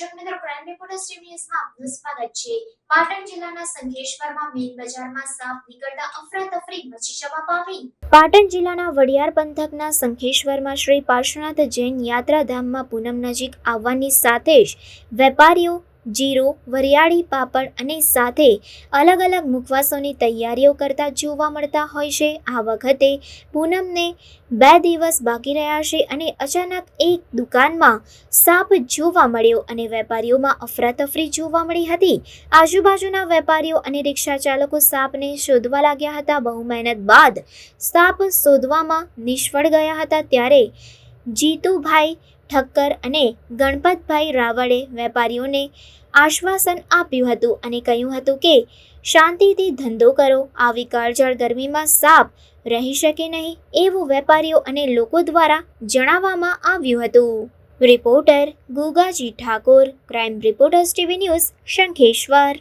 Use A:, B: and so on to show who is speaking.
A: Reporters TV ન્યૂઝમાં આપનું સ્વાગત છે. પાટણ જિલ્લાના સંખેશ્વરમાં મેઇન બજારમાં સાપ નીકળતા અફરાતફરી મચી જવા પામી. પાટણ જિલ્લાના વડિયાર પંથકના સંખેશ્વરમાં શ્રી પાર્શ્વનાથ જૈન યાત્રાધામમાં પૂનમ નજીક આવવાની સાથે જ વેપારીઓ જીરો, વરિયાળી પાપડ અને સાથે અલગ અલગ મુખવાસોની તૈયારીઓ કરતા જોવા મળતા હોય છે. આ વખતે પૂનમને બે દિવસ બાકી રહ્યા છે અને અચાનક એક દુકાનમાં સાપ જોવા મળ્યો અને વેપારીઓમાં અફરાતફરી જોવા મળી હતી. આજુબાજુના વેપારીઓ અને રિક્ષા ચાલકો સાપને શોધવા લાગ્યા હતા. બહુ મહેનત બાદ સાપ શોધવામાં નિષ્ફળ ગયા હતા. ત્યારે જીતુભાઈ ઠક્કર અને ગણપતભાઈ રાવળે વેપારીઓને આશ્વાસન આપ્યું હતું અને કહ્યું હતું કે, શાંતિથી ધંધો કરો, આવી કાળઝાળ ગરમીમાં સાપ રહી શકે નહીં, એવું વેપારીઓ અને લોકો દ્વારા જણાવવામાં આવ્યું હતું. Reporter Gugaji Thakor, crime reporters TV news, Shankheshwar.